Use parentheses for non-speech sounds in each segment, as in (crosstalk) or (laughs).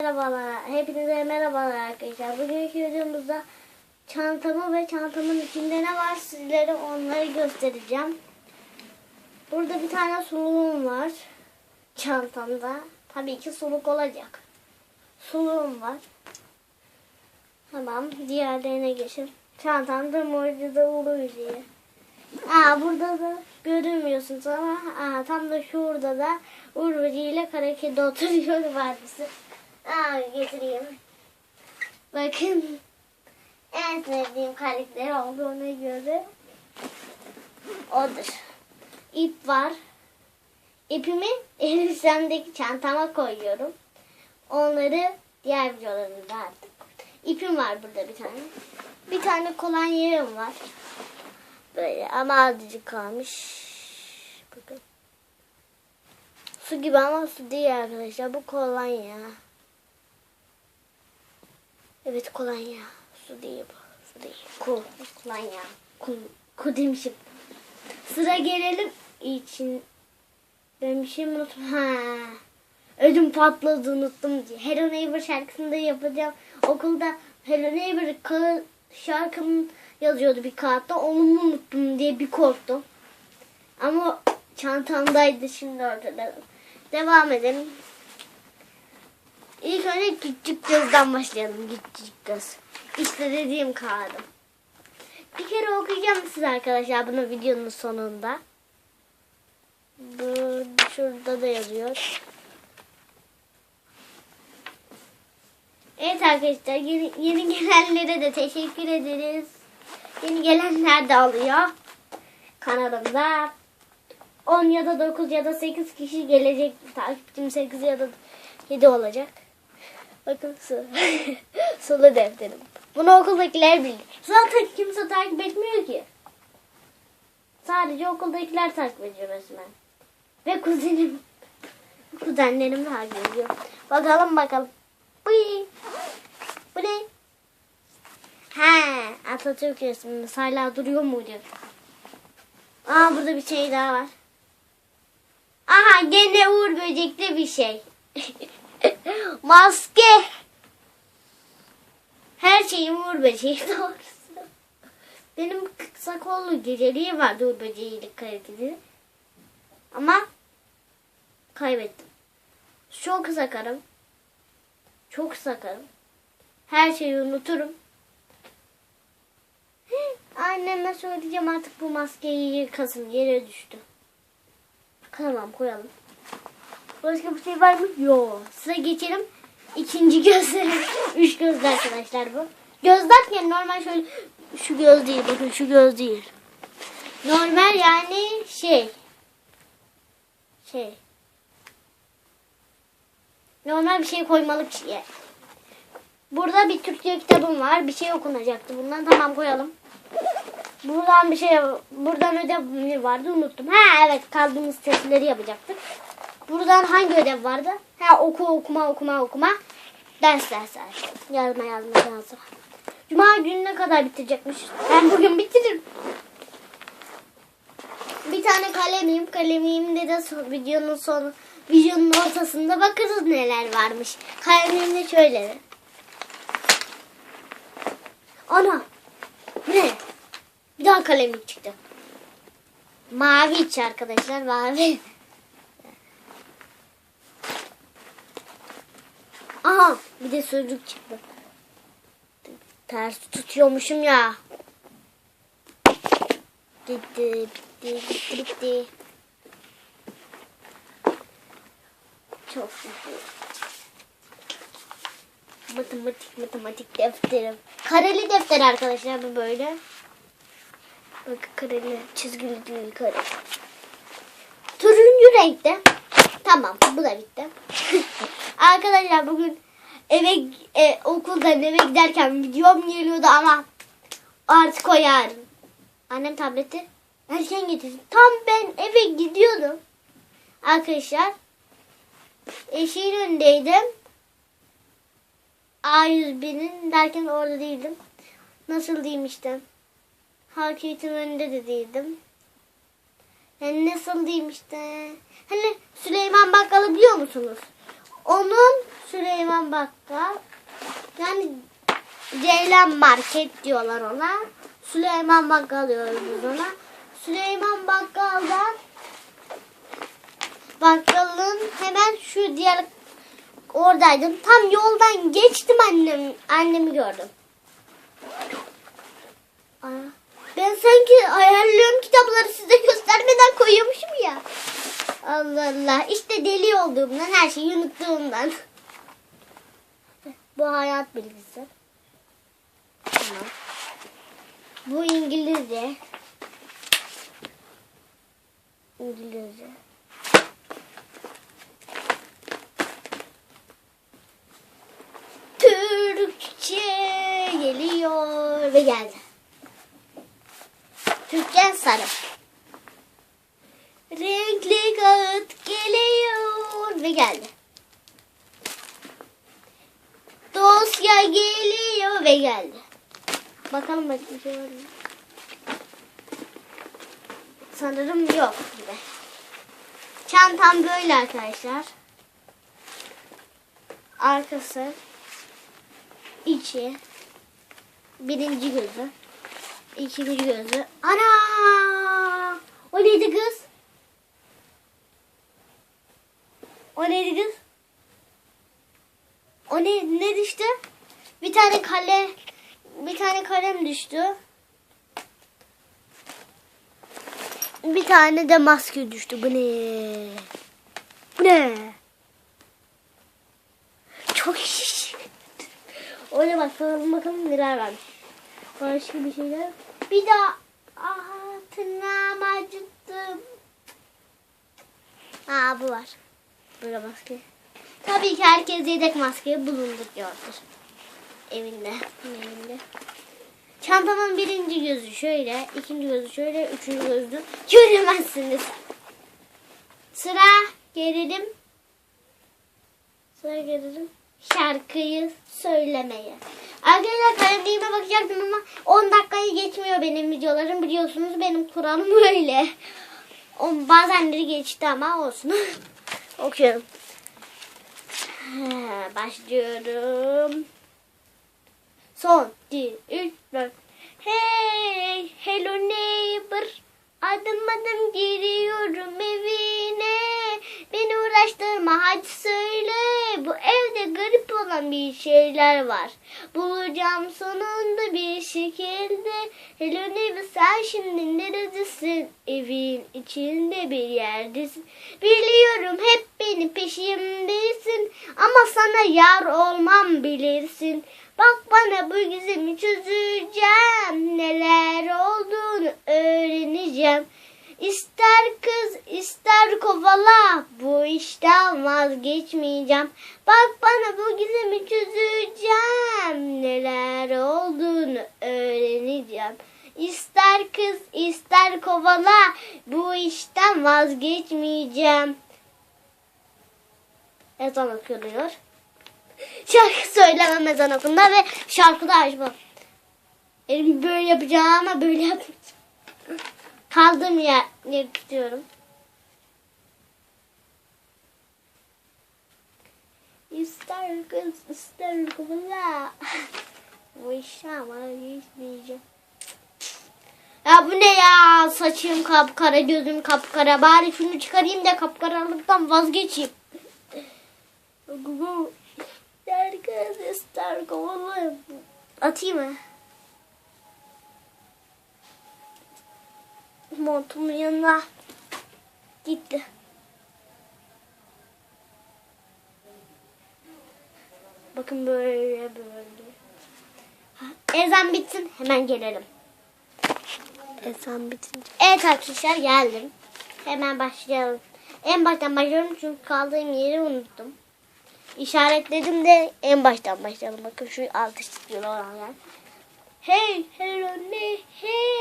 Merhabalar, hepinize merhabalar arkadaşlar. Bugünkü videomuzda çantamı ve çantamın içinde ne var sizlere onları göstereceğim. Burada bir tane suluğum var çantamda. Tabii ki suluk olacak. Suluğum var. Tamam, diğerlerine geçelim. Çantamda mucize uluyor. Aa burada da görünmüyorsunuz ama aa, tam da şurada da Urvacı ile Karakedi oturuyor (laughs) varlısı. Aa getireyim. Bakın en sevdiğim karakter olduğuna göre odur. İp var. İpimi (laughs) elbisemdeki çantama koyuyorum. Onları diğer videolarımda artık. İpim var burada bir tane. Bir tane kolonyam var. Böyle ama azıcık kalmış. Bakın. Su gibi ama su değil arkadaşlar. Bu kolonya. Evet kolonya. Su değil bu. Su değil. Ku. Kolonya. Ku. Ku demişim. Sıra gelelim için. Ben bir şey mi unuttum? Ha. Ödüm patladı unuttum diye. Hello Neighbor şarkısını da yapacağım. Okulda Hello Neighbor şarkım yazıyordu bir kağıtta. Onu mu unuttum diye bir korktum. Ama çantamdaydı şimdi ortada. Devam edelim. İlk önce küçük gözden başlayalım. Küçük göz. İşte dediğim kağıdım. Bir kere okuyacağım size arkadaşlar bunu videonun sonunda. Bu şurada da yazıyor. Evet arkadaşlar yeni, yeni gelenlere de teşekkür ederiz. Yeni gelenler de alıyor. Kanalımda 10 ya da 9 ya da 8 kişi gelecek. Takipçim 8 ya da 7 olacak. Bakın su. (laughs) Sulu defterim. Bunu okuldakiler bilir. Zaten kimse takip etmiyor ki. Sadece okuldakiler takip ediyor resmen. Ve kuzenim. (laughs) Kuzenlerim takip ediyor. Bakalım bakalım. Bıy. Bu ne? Ha, Atatürk resmimiz hala duruyor mu diyor. Aa burada bir şey daha var. Aha gene Uğur böcekli bir şey. (laughs) Maske. Her şeyim Uğur böceği (laughs) doğrusu. Benim kısa kollu geceliği vardı Uğur böceğiyle kaliteli. Ama kaybettim. Çok sakarım. Çok sakarım. Her şeyi unuturum. (gasps) Anneme söyleyeceğim artık bu maskeyi yıkasın. Yere düştü. Tamam koyalım. Başka bir şey var mı? Yok. Sıra geçelim. İkinci gözle. (laughs) Üç gözlü arkadaşlar bu. Göz derken normal şöyle şu göz değil. Bakın şu göz değil. Normal yani şey. Şey. Normal bir şey koymalık şey. Burada bir Türkçe kitabım var. Bir şey okunacaktı. Bundan tamam koyalım. Buradan bir şey, buradan ödev vardı unuttum. Ha evet kaldığımız testleri yapacaktık. Buradan hangi ödev vardı? Ha oku okuma okuma okuma. Ders ders ders. Yazma yazma yazma. Cuma gününe kadar bitirecekmiş. Ben bugün bitiririm. Bir tane kalemim. Kalemimde de son, videonun sonu videonun ortasında bakarız neler varmış. Kalemimde şöyle. Ana. Ne? Bir daha kalemlik çıktı. Mavi iç arkadaşlar mavi. Aha bir de sözlük çıktı. Ters tutuyormuşum ya. Gitti bitti gitti bitti. Çok güzel. Matematik matematik defterim. Kareli defter arkadaşlar bu böyle. Bak kareli çizgili değil kare. Turuncu renkte. Tamam bu da bitti. (laughs) arkadaşlar bugün eve e, okuldan eve giderken videom geliyordu ama artık o yarın. Annem tableti erken getirdi. Tam ben eve gidiyordum. Arkadaşlar eşiğin önündeydim. A101'in derken orada değildim. Nasıl diyeyim işte. Hakimetin önünde de değildim. Yani nasıl diyeyim işte. Hani Süleyman Bakkal'ı biliyor musunuz? Onun Süleyman Bakkal. Yani Ceylan Market diyorlar ona. Süleyman Bakkal diyoruz ona. Süleyman Bakkal'dan bakkalın hemen şu diğer oradaydım. Tam yoldan geçtim annem annemi gördüm. Ben sanki ayarlıyorum kitapları size göstermeden koyuyormuşum ya. Allah Allah. İşte deli olduğumdan her şeyi unuttuğumdan. Bu hayat bilgisi. Tamam. Bu İngilizce. İngilizce. Türkçe geliyor ve geldi. Türkçe sarı. Ve geldi. Dosya geliyor ve geldi. Bakalım başka bir şey var mı? Sanırım yok gibi. Çantam böyle arkadaşlar. Arkası, içi, birinci gözü, ikinci gözü. Ana! O neydi kız? Neydi kız? O ne, ne düştü? Bir tane kale, bir tane kalem düştü. Bir tane de maske düştü. Bu ne? Bu ne? Çok şiş. Öyle bakalım bakalım neler varmış. Başka bir şeyler. Bir daha. Aha tırnağım acıttım. Aa bu var. Böyle maske. Tabii ki herkes yedek maskeyi bulunduruyordur. Evinde. Evinde. Çantamın birinci gözü şöyle, ikinci gözü şöyle, üçüncü gözü göremezsiniz. Sıra gelelim. Sıra gelelim. Şarkıyı söylemeye. Arkadaşlar kalemliğime bakacaktım ama 10 dakikayı geçmiyor benim videolarım. Biliyorsunuz benim kuralım öyle. Bazenleri geçti ama olsun. (laughs) Okuyorum. Başlıyorum. Son, iki, üç, dört. Hey, hello neighbor. Adım adım giriyorum evine. Beni uğraştırma hadi söyle. Bu evde garip olan bir şeyler var. Bulacağım sonunda bir şekilde. Hello neighbor sen şimdi neredesin? Evin içinde bir yerdesin. Biliyorum hep benim peşimdesin. Ama sana yar olmam bilirsin. Bak bana bu gizemi çözeceğim. Neler İster kız ister kovala bu işten vazgeçmeyeceğim. Bak bana bu gizemi çözeceğim. Neler olduğunu öğreneceğim. İster kız ister kovala bu işten vazgeçmeyeceğim. Ezan okunuyor. (laughs) Şarkı söylemem ezan okunma ve şarkı da açmam. Elimi böyle yapacağım ama böyle yapmayacağım. Kaldığım yer, yer tutuyorum. İster kız ister kovala. (laughs) Bu işten vazgeçmeyeceğim. Ya bu ne ya? Saçım kapkara, gözüm kapkara. Bari şunu çıkarayım da kapkaralıktan vazgeçeyim. (laughs) İster kız ister kovala. Atayım mı? Montumun yanına gitti. Bakın böyle böyle. Ezan bitsin hemen gelelim. Ezan bitince. Evet arkadaşlar geldim. Hemen başlayalım. En baştan başlıyorum çünkü kaldığım yeri unuttum. İşaretledim de en baştan başlayalım. Bakın şu altı çizgili olan yer. Hey, hello, ne, hey,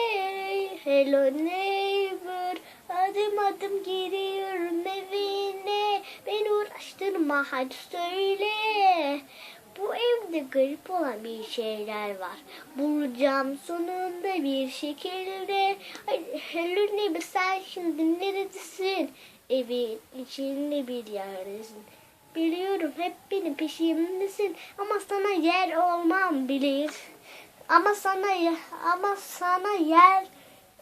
hello neighbor. Adım adım giriyorum evine. Beni uğraştırma hadi söyle. Bu evde garip olan bir şeyler var. Bulacağım sonunda bir şekilde. Hello neighbor sen şimdi neredesin? Evin içinde bir yerdesin. Biliyorum hep benim peşimdesin ama sana yer olmam bilir. Ama sana ama sana yer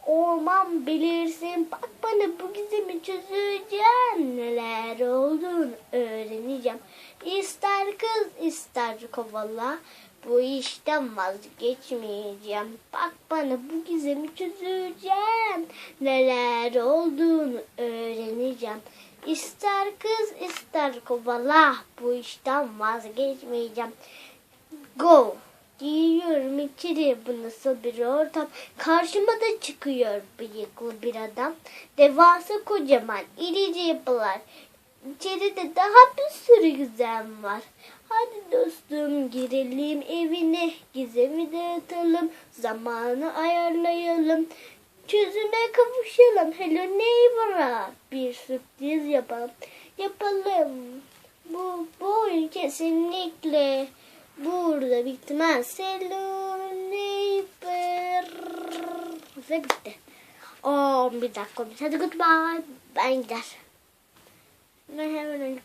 olmam bilirsin. Bak bana bu gizemi çözeceğim. Neler olduğunu öğreneceğim. İster kız ister kovala. Bu işten vazgeçmeyeceğim. Bak bana bu gizemi çözeceğim. Neler olduğunu öğreneceğim. İster kız ister kovala. Bu işten vazgeçmeyeceğim. Go. Giyiyorum içeri bu nasıl bir ortam. Karşıma da çıkıyor bıyıklı bir adam. Devasa kocaman irice yapılar. İçeride daha bir sürü gizem var. Hadi dostum girelim evine. Gizemi dağıtalım. Zamanı ayarlayalım. Çözüme kavuşalım. Hello neighbor'a bir sürpriz yapalım. Yapalım. Bu, bu oyun kesinlikle burada bitmez. Hello neighbor. Ve bitti. 11 dakika olmuş. Hadi goodbye. Ben gider. Ben hemen öyle.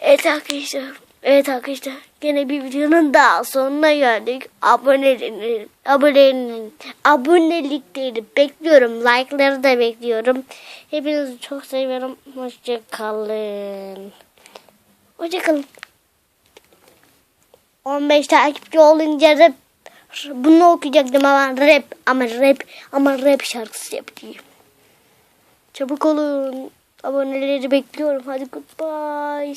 Evet arkadaşlar. Evet arkadaşlar. Gene bir videonun daha sonuna geldik. Abonelerin, abonelerin, abonelikleri bekliyorum. Like'ları da bekliyorum. Hepinizi çok seviyorum. Hoşçakalın. Hoşçakalın. 15 takipçi olunca rap bunu okuyacaktım ama rap ama rap ama rap şarkısı yapayım. Çabuk olun. Aboneleri bekliyorum. Hadi goodbye.